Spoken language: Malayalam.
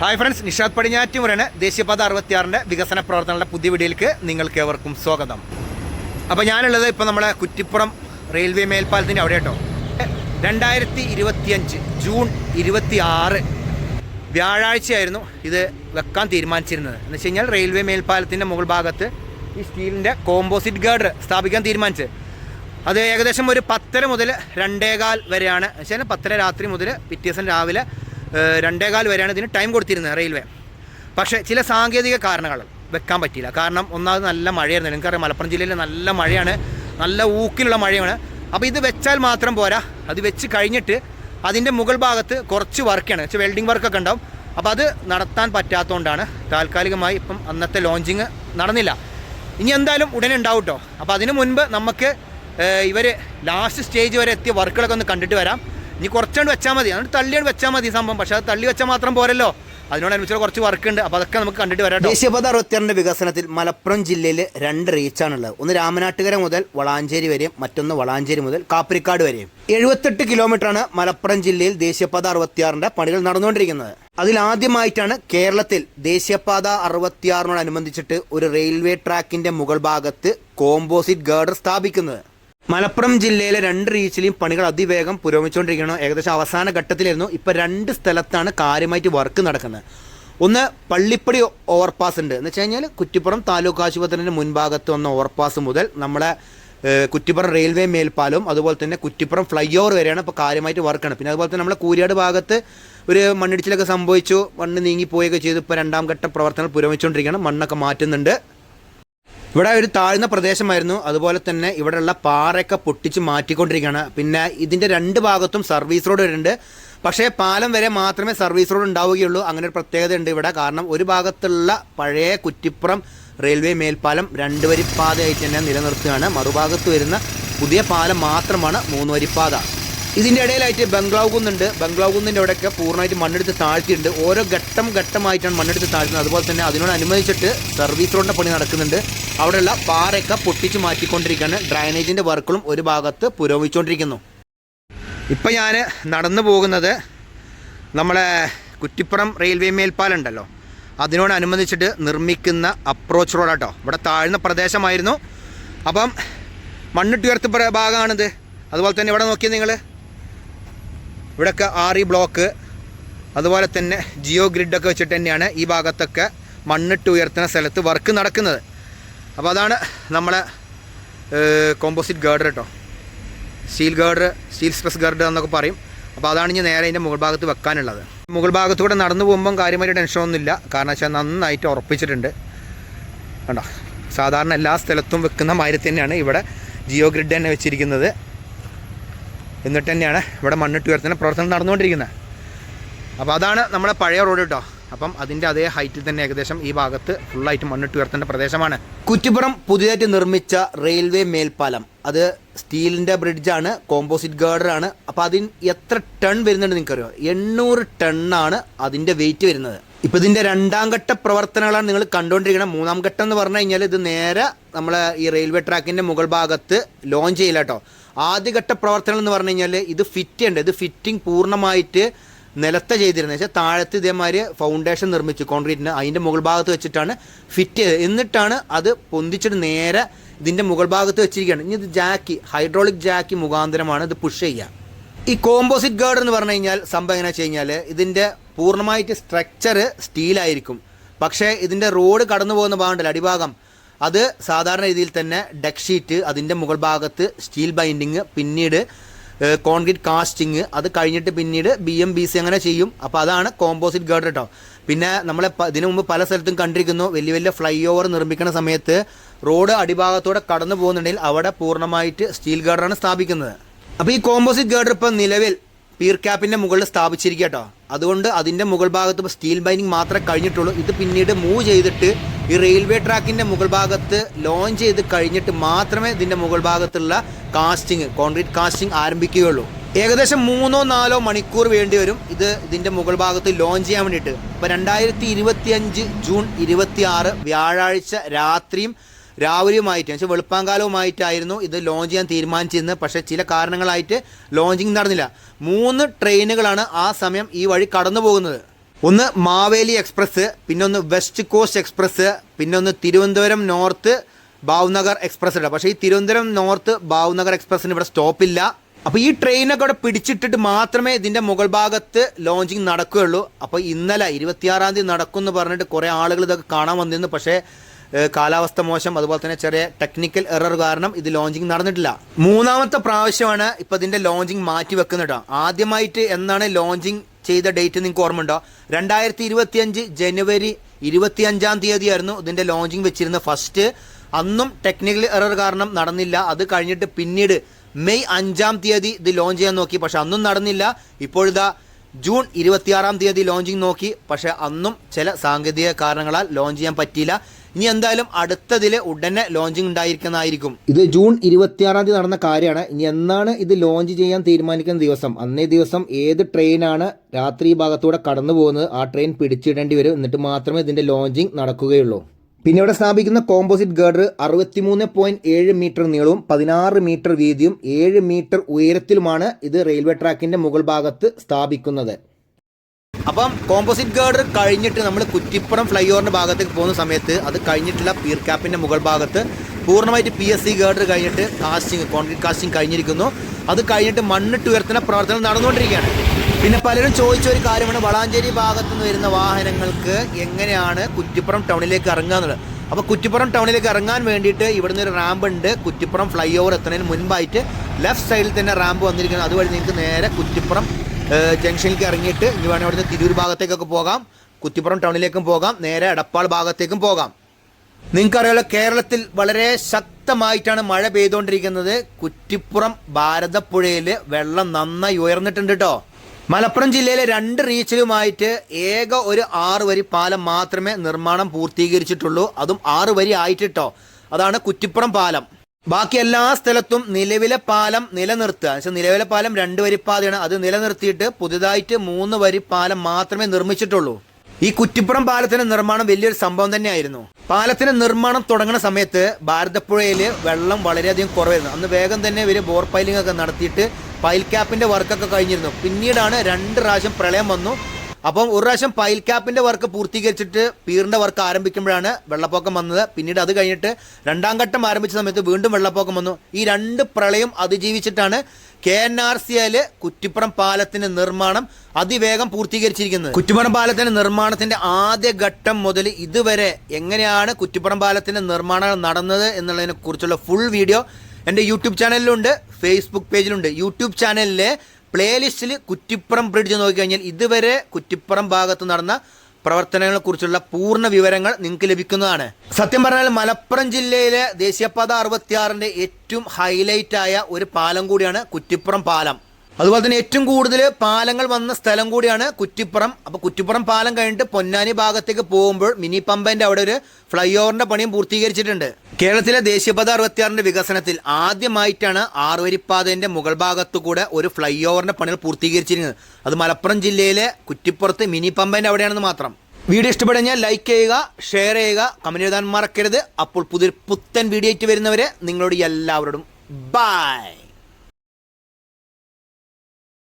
ഹായ് ഫ്രണ്ട്സ് നിഷാദ് പടിഞ്ഞാറ്റുമുറന് ദേശീയപാത അറുപത്തിയാറിന്റെ വികസന പ്രവർത്തനങ്ങളുടെ പുതിയ വീഡിയോയിലേക്ക് നിങ്ങൾക്ക് ഏവർക്കും സ്വാഗതം. അപ്പോൾ ഞാനുള്ളത് ഇപ്പോൾ നമ്മളെ കുറ്റിപ്പുറം റെയിൽവേ മേൽപ്പാലത്തിന്റെ അവിടെ കേട്ടോ. രണ്ടായിരത്തി ഇരുപത്തിയഞ്ച് ജൂൺ ഇരുപത്തി ആറ് വ്യാഴാഴ്ചയായിരുന്നു ഇത് വെക്കാൻ തീരുമാനിച്ചിരുന്നത്. എന്ന് വെച്ച് കഴിഞ്ഞാൽ റെയിൽവേ മേൽപ്പാലത്തിന്റെ മുകൾ ഭാഗത്ത് ഈ സ്റ്റീലിന്റെ കോമ്പോസിറ്റ് ഗാർഡർ സ്ഥാപിക്കാൻ തീരുമാനിച്ചത് അത് ഏകദേശം ഒരു പത്തര മുതൽ രണ്ടേകാൽ വരെയാണ്. വെച്ചാൽ പത്തര രാത്രി മുതൽ പിറ്റേ ദിവസം രാവിലെ രണ്ടേകാൽ വരെയാണ് ഇതിന് ടൈം കൊടുത്തിരുന്നത് റെയിൽവേ. പക്ഷേ ചില സാങ്കേതിക കാരണങ്ങൾ വെക്കാൻ പറ്റിയില്ല. കാരണം ഒന്നാമത് നല്ല മഴയായിരുന്നു. നിങ്ങൾക്കറിയാം മലപ്പുറം ജില്ലയിൽ നല്ല മഴയാണ്. നല്ല ഊക്കിലുള്ള മഴയാണ്. അപ്പോൾ ഇത് വെച്ചാൽ മാത്രം പോരാ. അത് വെച്ച് കഴിഞ്ഞിട്ട് അതിന്റെ മുകൾ ഭാഗത്ത് കുറച്ച് വർക്കാണ്. വെച്ചാൽ വെൽഡിംഗ് വർക്കൊക്കെ ഉണ്ടാവും. അപ്പോൾ അത് നടത്താൻ പറ്റാത്തതുകൊണ്ടാണ് താൽക്കാലികമായി ഇപ്പം അന്നത്തെ ലോഞ്ചിങ് നടന്നില്ല. ഇനി എന്തായാലും ഉടനെ ഉണ്ടാവും കേട്ടോ അപ്പോൾ അതിന് മുൻപ് നമുക്ക് ഇവർ ലാസ്റ്റ് സ്റ്റേജ് വരെ എത്തിയ വർക്കുകളൊക്കെ ഒന്ന് കണ്ടിട്ട് വരാം. ഇനി കുറച്ചുകൊണ്ട് വെച്ചാൽ മതി. അതുകൊണ്ട് തള്ളിയാണ് വെച്ചാൽ മതി സംഭവം. പക്ഷെ അത് തള്ളി വെച്ചാൽ മാത്രം പോരല്ലോ. അതിനോട് അനുസരിച്ച് കുറച്ച് വർക്ക് ഉണ്ട്. അപ്പോൾ അതൊക്കെ നമുക്ക് കണ്ടിട്ട് വരാം ദേശീയപാത അറുപത്തിയാറിന്റെ വികസനത്തിൽ മലപ്പുറം ജില്ലയിൽ രണ്ട് റീച്ചാണുള്ളത് ഒന്ന് രാമനാട്ടുകര മുതൽ വളാഞ്ചേരി വരെയും മറ്റൊന്ന് വളാഞ്ചേരി മുതൽ കാപ്പിരിക്കാട് വരെയും. എഴുപത്തെട്ട് കിലോമീറ്ററാണ് മലപ്പുറം ജില്ലയിൽ ദേശീയപാത അറുപത്തിയാറിന്റെ പണികൾ നടന്നുകൊണ്ടിരിക്കുന്നത്. അതിൽ ആദ്യമായിട്ടാണ് കേരളത്തിൽ ദേശീയപാത അറുപത്തിയാറിനോടനുബന്ധിച്ചിട്ട് ഒരു റെയിൽവേ ട്രാക്കിന്റെ മുകൾ ഭാഗത്ത് കോമ്പോസിറ്റ് ഗേർഡർ സ്ഥാപിക്കുന്നത്. മലപ്പുറം ജില്ലയിലെ രണ്ട് റീച്ചിലെയും പണികൾ അതിവേഗം പുരോഗമിച്ചുകൊണ്ടിരിക്കുകയാണ്. ഏകദേശം അവസാന ഘട്ടത്തിലായിരുന്നു. ഇപ്പം രണ്ട് സ്ഥലത്താണ് കാര്യമായിട്ട് വർക്ക് നടക്കുന്നത്. ഒന്ന് പള്ളിപ്പടി ഓവർപാസ് ഉണ്ട്. എന്ന് വെച്ച് കഴിഞ്ഞാൽ കുറ്റിപ്പുറം താലൂക്ക് ആശുപത്രിന്റെ മുൻഭാഗത്ത് വന്ന ഓവർപാസ് മുതൽ നമ്മളെ കുറ്റിപ്പുറം റെയിൽവേ മേൽപ്പാലവും അതുപോലെ തന്നെ കുറ്റിപ്പുറം ഫ്ലൈ ഓവർ വരെയാണ് ഇപ്പോൾ കാര്യമായിട്ട് വർക്കാണ് പിന്നെ അതുപോലെ തന്നെ നമ്മുടെ കൂരിയാട് ഭാഗത്ത് ഒരു മണ്ണിടിച്ചിലൊക്കെ സംഭവിച്ചു. മണ്ണ് നീങ്ങിപ്പോയൊക്കെ ചെയ്തു. ഇപ്പോൾ രണ്ടാം ഘട്ട പ്രവർത്തനങ്ങൾ പുരോഗമിച്ചുകൊണ്ടിരിക്കുകയാണ്. മണ്ണൊക്കെ മാറ്റുന്നുണ്ട്. ഇവിടെ ഒരു താഴ്ന്ന പ്രദേശമായിരുന്നു. അതുപോലെ തന്നെ ഇവിടെയുള്ള പാറയൊക്കെ പൊട്ടിച്ച് മാറ്റിക്കൊണ്ടിരിക്കുകയാണ്. പിന്നെ ഇതിന്റെ രണ്ട് ഭാഗത്തും സർവീസ് റോഡ് വരുന്നുണ്ട്. പക്ഷേ പാലം വരെ മാത്രമേ സർവീസ് റോഡ് ഉണ്ടാവുകയുള്ളൂ. അങ്ങനെ ഒരു പ്രത്യേകത ഉണ്ട് ഇവിടെ. കാരണം ഒരു ഭാഗത്തുള്ള പഴയ കുറ്റിപ്പുറം റെയിൽവേ മേൽപ്പാലം രണ്ട് വരിപ്പാതയായിട്ട് തന്നെ നിലനിർത്തുകയാണ്. മറുഭാഗത്ത് വരുന്ന പുതിയ പാലം മാത്രമാണ് മൂന്ന് വരിപ്പാത ഇതിന്റെ ഇടയിലായിട്ട് ബംഗ്ലാവ് കുന്നുണ്ട്. ബംഗ്ലാവ് കുന്നിന്റെ അവിടെയൊക്കെ പൂർണമായിട്ട് മണ്ണെടുത്ത് താഴ്ത്തിയിട്ടുണ്ട്. ഓരോ ഘട്ടം ഘട്ടമായിട്ടാണ് മണ്ണെടുത്ത് താഴ്ത്തുന്നത്. അതുപോലെ തന്നെ അതിനോടനുബന്ധിച്ചിട്ട് സർവീസ് റോഡിന്റെ പണി നടക്കുന്നുണ്ട്. അവിടെയുള്ള പാറയൊക്കെ പൊട്ടിച്ച് മാറ്റിക്കൊണ്ടിരിക്കുകയാണ്. ഡ്രൈനേജിന്റെ വർക്കുകളും ഒരു ഭാഗത്ത് പുരോഗമിച്ചുകൊണ്ടിരിക്കുന്നു. ഇപ്പം ഞാൻ നടന്നു പോകുന്നത് നമ്മളെ കുറ്റിപ്പുറം റെയിൽവേ മേൽപ്പാലുണ്ടല്ലോ അതിനോടനുബന്ധിച്ചിട്ട് നിർമ്മിക്കുന്ന അപ്രോച്ച് റോഡാട്ടോ ഇവിടെ താഴ്ന്ന പ്രദേശമായിരുന്നു. അപ്പം മണ്ണിട്ടുയർത്ത് ഭാഗമാണിത്. അതുപോലെ തന്നെ ഇവിടെ നോക്കിയത് നിങ്ങൾ ഇവിടെയൊക്കെ ഇ ബ്ലോക്ക് അതുപോലെ തന്നെ ജിയോ ഗ്രിഡൊക്കെ വെച്ചിട്ട് തന്നെയാണ് ഈ ഭാഗത്തൊക്കെ മണ്ണിട്ട് ഉയർത്തുന്ന സ്ഥലത്ത് വർക്ക് നടക്കുന്നത്. അപ്പോൾ അതാണ് നമ്മളെ കോമ്പോസിറ്റ് ഗാർഡർ കേട്ടോ steel girder steel stress girder എന്നൊക്കെ പറയും. അപ്പോൾ അതാണ് ഇനി നേരെ അതിന്റെ മുകൾ ഭാഗത്ത് വെക്കാനുള്ളത്. മുകൾ ഭാഗത്തൂടെ നടന്നു പോകുമ്പം കാര്യമായിട്ട് ടെൻഷനൊന്നുമില്ല കാരണം വെച്ചാൽ നന്നായിട്ട് ഉറപ്പിച്ചിട്ടുണ്ട്. കണ്ടോ? സാധാരണ എല്ലാ സ്ഥലത്തും വെക്കുന്ന മാതിരി തന്നെയാണ് ഇവിടെ ജിയോ ഗ്രിഡ് തന്നെ വെച്ചിരിക്കുന്നത്. എന്നിട്ട് തന്നെയാണ് ഇവിടെ മണ്ണിട്ട് ഉയർത്തുന്ന പ്രവർത്തനം നടന്നുകൊണ്ടിരിക്കുന്നത്. അപ്പോൾ അതാണ് നമ്മുടെ പഴയ റോഡ് കേട്ടോ. അപ്പം അതിന്റെ അതേ ഹൈറ്റിൽ തന്നെ ഏകദേശം ഈ ഭാഗത്ത് ഫുള്ളായിട്ട് മണ്ണിട്ട് ഉയർത്തേണ്ട പ്രദേശമാണ്. കുറ്റിപ്പുറം പുതിയതായിട്ട് നിർമ്മിച്ച റെയിൽവേ മേൽപ്പാലം. അത് സ്റ്റീലിന്റെ ബ്രിഡ്ജാണ് കോമ്പോസിറ്റ് ഗാർഡറാണ് അപ്പോൾ അതിന് എത്ര ടൺ വരുന്നുണ്ട് നിങ്ങൾക്കറിയോ? എണ്ണൂറ് ടണ്ണാണ് അതിന്റെ വെയിറ്റ് വരുന്നത്. ഇപ്പോൾ ഇതിന്റെ രണ്ടാം ഘട്ട പ്രവർത്തനങ്ങളാണ് നിങ്ങൾ കണ്ടുകൊണ്ടിരിക്കുന്നത്. മൂന്നാം ഘട്ടം എന്ന് പറഞ്ഞു കഴിഞ്ഞാൽ ഇത് നേരെ നമ്മളെ ഈ റെയിൽവേ ട്രാക്കിന്റെ മുകൾ ഭാഗത്ത് ലോഞ്ച് ചെയ്യില്ല കേട്ടോ ആദ്യഘട്ട പ്രവർത്തനം എന്ന് പറഞ്ഞു കഴിഞ്ഞാൽ ഇത് ഫിറ്റ് ചെയ്യേണ്ടത് ഇത് ഫിറ്റിംഗ് പൂർണമായിട്ട് നിലത്തെ ചെയ്തിരുന്നത്. വെച്ചാൽ താഴത്ത് ഇതേമാതിരി ഫൗണ്ടേഷൻ നിർമ്മിച്ചു. കോൺക്രീറ്റിന് അതിന്റെ മുകൾ ഭാഗത്ത് വെച്ചിട്ടാണ് ഫിറ്റ് ചെയ്തത്. എന്നിട്ടാണ് അത് പൊന്തിച്ചിട്ട് നേരെ ഇതിന്റെ മുകൾ ഭാഗത്ത് വെച്ചിരിക്കുകയാണ്. ഇനി ഇത് ജാക്കി ഹൈഡ്രോളിക് ജാക്കി മുഖാന്തരമാണ് ഇത് പുഷ് ചെയ്യുക. ഈ കോമ്പോസിറ്റ് ഗാർഡ് എന്ന് പറഞ്ഞു കഴിഞ്ഞാൽ സംഭവം എങ്ങനെ വെച്ച് കഴിഞ്ഞാൽ ഇതിന്റെ പൂർണമായിട്ട് സ്ട്രക്ചർ സ്റ്റീലായിരിക്കും പക്ഷേ ഇതിന്റെ റോഡ് കടന്നു പോകുന്ന ഭാഗമുണ്ടല്ലോ അടിഭാഗം. അത് സാധാരണ രീതിയിൽ തന്നെ ഡെക്ക് ഷീറ്റ് അതിന്റെ മുകൾ ഭാഗത്ത് സ്റ്റീൽ ബൈൻഡിങ് പിന്നീട് കോൺക്രീറ്റ് കാസ്റ്റിങ് അത് കഴിഞ്ഞിട്ട് പിന്നീട് ബി എം ബി സി അങ്ങനെ ചെയ്യും. അപ്പോൾ അതാണ് കോമ്പോസിറ്റ് ഗേർഡ് കേട്ടോ പിന്നെ നമ്മളെ ഇതിനു മുമ്പ് പല സ്ഥലത്തും കണ്ടിരിക്കുന്നു വലിയ വലിയ ഫ്ലൈ ഓവർ നിർമ്മിക്കുന്ന സമയത്ത് റോഡ് അടിഭാഗത്തോടെ കടന്നു പോകുന്നുണ്ടെങ്കിൽ അവിടെ പൂർണമായിട്ട് സ്റ്റീൽ ഗാർഡറാണ് സ്ഥാപിക്കുന്നത്. അപ്പോൾ ഈ കോമ്പോസിറ്റ് ഗാർഡർ ഇപ്പം നിലവിൽ പീർ ക്യാപ്പിന്റെ മുകളിൽ സ്ഥാപിച്ചിരിക്കുക കേട്ടോ അതുകൊണ്ട് അതിന്റെ മുകൾ ഭാഗത്ത് ഇപ്പോൾ സ്റ്റീൽ ബൈനിങ് മാത്രമേ കഴിഞ്ഞിട്ടുള്ളൂ. ഇത് പിന്നീട് മൂവ് ചെയ്തിട്ട് ഈ റെയിൽവേ ട്രാക്കിന്റെ മുകൾ ഭാഗത്ത് ലോഞ്ച് ചെയ്ത് കഴിഞ്ഞിട്ട് മാത്രമേ ഇതിന്റെ മുകൾ ഭാഗത്തുള്ള കാസ്റ്റിംഗ് കോൺക്രീറ്റ് കാസ്റ്റിംഗ് ആരംഭിക്കുകയുള്ളൂ. ഏകദേശം മൂന്നോ നാലോ മണിക്കൂർ വേണ്ടി വരും ഇത് ഇതിന്റെ മുകൾ ഭാഗത്ത് ലോഞ്ച് ചെയ്യാൻ വേണ്ടിയിട്ട്. ഇപ്പോൾ രണ്ടായിരത്തി ഇരുപത്തിയഞ്ച് ജൂൺ ഇരുപത്തി ആറ് വ്യാഴാഴ്ച രാത്രിയും രാവിലെയുമായിട്ട് വെച്ചാൽ വെളുപ്പാങ്കാലവുമായിട്ടായിരുന്നു ഇത് ലോഞ്ച് ചെയ്യാൻ തീരുമാനിച്ചിരുന്നത്. പക്ഷേ ചില കാരണങ്ങളായിട്ട് ലോഞ്ചിങ് നടന്നില്ല. മൂന്ന് ട്രെയിനുകളാണ് ആ സമയം ഈ വഴി കടന്നു പോകുന്നത് ഒന്ന് മാവേലി എക്സ്പ്രസ് പിന്നെ ഒന്ന് വെസ്റ്റ് കോസ്റ്റ് എക്സ്പ്രസ് പിന്നെ ഒന്ന് തിരുവനന്തപുരം നോർത്ത് ഭാവ്നഗർ എക്സ്പ്രസ് ഉണ്ട് പക്ഷേ ഈ തിരുവനന്തപുരം നോർത്ത് ഭാവ്നഗർ എക്സ്പ്രസ്സിന് ഇവിടെ സ്റ്റോപ്പില്ല അപ്പോൾ ഈ ട്രെയിനൊക്കെ അവിടെ പിടിച്ചിട്ടിട്ട് മാത്രമേ ഇതിന്റെ മുകൾ ഭാഗത്ത് ലോഞ്ചിങ് നടക്കുകയുള്ളൂ. അപ്പോൾ ഇന്നലെ ഇരുപത്തിയാറാം തീയതി നടക്കും എന്ന് പറഞ്ഞിട്ട് കുറേ ആളുകൾ ഇതൊക്കെ കാണാൻ വന്നിരുന്നു. പക്ഷേ കാലാവസ്ഥ മോശം. അതുപോലെ തന്നെ ചെറിയ ടെക്നിക്കൽ എറർ കാരണം ഇത് ലോഞ്ചിങ് നടന്നിട്ടില്ല. മൂന്നാമത്തെ പ്രാവശ്യമാണ് ഇപ്പോൾ ഇതിന്റെ ലോഞ്ചിങ് മാറ്റി വെക്കുന്നത് കേട്ടോ. ആദ്യമായിട്ട് എന്നാണ് ലോഞ്ചിങ് ചെയ്ത ഡേറ്റ് നിങ്ങൾക്ക് ഓർമ്മയുണ്ടോ? രണ്ടായിരത്തി ഇരുപത്തിയഞ്ച് ജനുവരി അഞ്ചാം തീയതിയായിരുന്നു ഇതിന്റെ ലോഞ്ചിങ് വെച്ചിരുന്ന ഫസ്റ്റ് അന്നും ടെക്നിക്കൽ എറർ കാരണം നടന്നില്ല. അത് കഴിഞ്ഞിട്ട് പിന്നീട് മെയ് അഞ്ചാം തീയതി ഇത് ലോഞ്ച് ചെയ്യാൻ നോക്കി. പക്ഷെ അന്നും നടന്നില്ല. ഇപ്പോഴിതാ ജൂൺ ഇരുപത്തിയാറാം തീയതി ലോഞ്ചിങ് നോക്കി. പക്ഷെ അന്നും ചില സാങ്കേതിക കാരണങ്ങളാൽ ലോഞ്ച് ചെയ്യാൻ പറ്റിയില്ല. ഇനി എന്തായാലും അടുത്തതിൽ ഉടനെ ലോഞ്ചിങ് ഉണ്ടായിരിക്കുന്നതായിരിക്കും. ഇത് ജൂൺ ഇരുപത്തിയാറാം തീയതി നടന്ന കാര്യമാണ്. ഇനി എന്നാണ് ഇത് ലോഞ്ച് ചെയ്യാൻ തീരുമാനിക്കുന്ന ദിവസം? അന്നേ ദിവസം ഏത് ട്രെയിനാണ് രാത്രി ഭാഗത്തൂടെ കടന്നു പോകുന്നത്? ആ ട്രെയിൻ പിടിച്ചിടേണ്ടി വരും. എന്നിട്ട് മാത്രമേ ഇതിന്റെ ലോഞ്ചിങ് നടക്കുകയുള്ളൂ. പിന്നെ ഇവിടെ സ്ഥാപിക്കുന്ന കോമ്പോസിറ്റ് ഗർഡർ അറുപത്തിമൂന്ന് പോയിന്റ് ഏഴ് മീറ്റർ നീളവും പതിനാറ് മീറ്റർ വീതിയും ഏഴ് മീറ്റർ ഉയരത്തിലുമാണ് ഇത് റെയിൽവേ ട്രാക്കിന്റെ മുകൾ ഭാഗത്ത് സ്ഥാപിക്കുന്നത്. അപ്പം കോമ്പോസിറ്റ് ഗാർഡർ കഴിഞ്ഞിട്ട് നമ്മൾ കുറ്റിപ്പുറം ഫ്ലൈ ഓവറിന്റെ ഭാഗത്തേക്ക് പോകുന്ന സമയത്ത് അത് കഴിഞ്ഞിട്ടുള്ള പീർ ക്യാപ്പിന്റെ മുകൾ ഭാഗത്ത് പൂർണമായിട്ട് പി എസ് സി ഗാർഡർ കഴിഞ്ഞിട്ട് കാസ്റ്റിംഗ് കോൺക്രീറ്റ് കാസ്റ്റിംഗ് കഴിഞ്ഞിരിക്കുന്നു. അത് കഴിഞ്ഞിട്ട് മണ്ണിട്ട് ഉയർത്തുന്ന പ്രവർത്തനം നടന്നുകൊണ്ടിരിക്കുകയാണ്. പിന്നെ പലരും ചോദിച്ച ഒരു കാര്യമാണ് വളാഞ്ചേരി ഭാഗത്തു നിന്ന് വരുന്ന വാഹനങ്ങൾക്ക് എങ്ങനെയാണ് കുറ്റിപ്പുറം ടൗണിലേക്ക് ഇറങ്ങുക എന്നുള്ളത്? അപ്പോൾ കുറ്റിപ്പുറം ടൗണിലേക്ക് ഇറങ്ങാൻ വേണ്ടിയിട്ട് ഇവിടുന്ന് ഒരു റാമ്പ് ഉണ്ട്. കുറ്റിപ്പുറം ഫ്ലൈ ഓവർ എത്തുന്നതിന് മുൻപായിട്ട് ലെഫ്റ്റ് സൈഡിൽ തന്നെ റാമ്പ് വന്നിരിക്കുന്നത് അതുവഴി നിങ്ങൾക്ക് നേരെ കുറ്റിപ്പുറം ജംഗ്ഷനിലേക്ക് ഇറങ്ങിയിട്ട് ഇനി വേണമെങ്കിൽ അവിടുന്ന് തിരൂർ ഭാഗത്തേക്കൊക്കെ പോകാം. കുത്തിപ്പുറം ടൗണിലേക്കും പോകാം. നേരെ എടപ്പാൾ ഭാഗത്തേക്കും പോകാം. നിങ്ങൾക്കറിയാലോ കേരളത്തിൽ വളരെ ശക്തമായിട്ടാണ് മഴ പെയ്തുകൊണ്ടിരിക്കുന്നത്. കുറ്റിപ്പുറം ഭാരതപ്പുഴയിൽ വെള്ളം നന്നായി ഉയർന്നിട്ടുണ്ട് കേട്ടോ മലപ്പുറം ജില്ലയിലെ രണ്ട് റീച്ചിലുമായിട്ട് ഏക ഒരു ആറ് വരി പാലം മാത്രമേ നിർമ്മാണം പൂർത്തീകരിച്ചിട്ടുള്ളൂ. അതും ആറ് വരി ആയിട്ട് ആയിട്ടിട്ടോ. അതാണ് കുറ്റിപ്പുറം പാലം. ബാക്കി എല്ലാ സ്ഥലത്തും നിലവിലെ പാലം നിലനിർത്തുക. എന്നുവെച്ചാൽ നിലവിലെ പാലം രണ്ട് വരിപ്പാതയാണ് അത് നിലനിർത്തിയിട്ട് പുതുതായിട്ട് മൂന്ന് വരി പാലം മാത്രമേ നിർമ്മിച്ചിട്ടുള്ളൂ. ഈ കുറ്റിപ്പുറം പാലത്തിന്റെ നിർമ്മാണം വലിയൊരു സംഭവം തന്നെയായിരുന്നു. പാലത്തിന്റെ നിർമ്മാണം തുടങ്ങുന്ന സമയത്ത് ഭാരതപ്പുഴയിൽ വെള്ളം വളരെയധികം കുറവായിരുന്നു. അന്ന് വേഗം തന്നെ ഇവർ ബോർ പൈലിംഗ് ഒക്കെ നടത്തിയിട്ട് പൈൽ ക്യാപ്പിന്റെ വർക്കൊക്കെ കഴിഞ്ഞിരുന്നു. പിന്നീടാണ് രണ്ട് പ്രാവശ്യം പ്രളയം വന്നു. അപ്പം ഒരു പ്രാവശ്യം പൈൽ ക്യാപ്പിന്റെ വർക്ക് പൂർത്തീകരിച്ചിട്ട് പീറിന്റെ വർക്ക് ആരംഭിക്കുമ്പോഴാണ് വെള്ളപ്പൊക്കം വന്നത്. പിന്നീട് അത് കഴിഞ്ഞിട്ട് രണ്ടാം ഘട്ടം ആരംഭിച്ച സമയത്ത് വീണ്ടും വെള്ളപ്പൊക്കം വന്നു. ഈ രണ്ട് പ്രളയം അതിജീവിച്ചിട്ടാണ് K N R C L Kuttippuram പാലത്തിന്റെ നിർമ്മാണം അതിവേഗം പൂർത്തീകരിച്ചിരിക്കുന്നത്. കുറ്റിപ്പുറം പാലത്തിന്റെ നിർമ്മാണത്തിന്റെ ആദ്യ ഘട്ടം മുതൽ ഇതുവരെ എങ്ങനെയാണ് കുറ്റിപ്പുറം പാലത്തിന്റെ നിർമ്മാണം നടന്നത് എന്നുള്ളതിനെ കുറിച്ചുള്ള ഫുൾ വീഡിയോ എന്റെ യൂട്യൂബ് ചാനലിലുണ്ട് ഫേസ്ബുക്ക് പേജിലുണ്ട് യൂട്യൂബ് ചാനലിലെ പ്ലേലിസ്റ്റിൽ കുറ്റിപ്പുറം ബ്രിഡ്ജ് നോക്കിക്കഴിഞ്ഞാൽ ഇതുവരെ കുറ്റിപ്പുറം ഭാഗത്ത് നടന്ന പ്രവർത്തനങ്ങളെക്കുറിച്ചുള്ള പൂർണ വിവരങ്ങൾ നിങ്ങൾക്ക് ലഭിക്കുന്നതാണ്. സത്യം പറഞ്ഞാൽ മലപ്പുറം ജില്ലയിലെ ദേശീയപാത അറുപത്തിയാറിന്റെ ഏറ്റവും ഹൈലൈറ്റായ ഒരു പാലം കൂടിയാണ് കുറ്റിപ്പുറം പാലം. അതുപോലെ തന്നെ ഏറ്റവും കൂടുതൽ പാലങ്ങൾ വന്ന സ്ഥലം കൂടിയാണ് കുറ്റിപ്പുറം. അപ്പോൾ കുറ്റിപ്പുറം പാലം കഴിഞ്ഞിട്ട് പൊന്നാനി ഭാഗത്തേക്ക് പോകുമ്പോൾ മിനി പമ്പന്റെ അവിടെ ഒരു ഫ്ലൈ ഓവറിന്റെ പണിയും പൂർത്തീകരിച്ചിട്ടുണ്ട്. കേരളത്തിലെ ദേശീയപാത അറുപത്തിയാറിന്റെ വികസനത്തിൽ ആദ്യമായിട്ടാണ് ആറുവരിപ്പാതേന്റെ മുകൾ ഭാഗത്തു കൂടെ ഒരു ഫ്ലൈ ഓവറിന്റെ പണികൾ പൂർത്തീകരിച്ചിരിക്കുന്നത്. അത് മലപ്പുറം ജില്ലയിലെ കുറ്റിപ്പുറത്ത് മിനി പമ്പന്റെ അവിടെയാണെന്ന് മാത്രം. വീഡിയോ ഇഷ്ടപ്പെടുകയാൽ ലൈക്ക് ചെയ്യുക ഷെയർ ചെയ്യുക കമന്റ് എഴുതാൻ മറക്കരുത്. അപ്പോൾ പുതിയ പുത്തൻ വീഡിയോ ആയിട്ട് വരുന്നവരെ നിങ്ങളോട് എല്ലാവരോടും ബൈ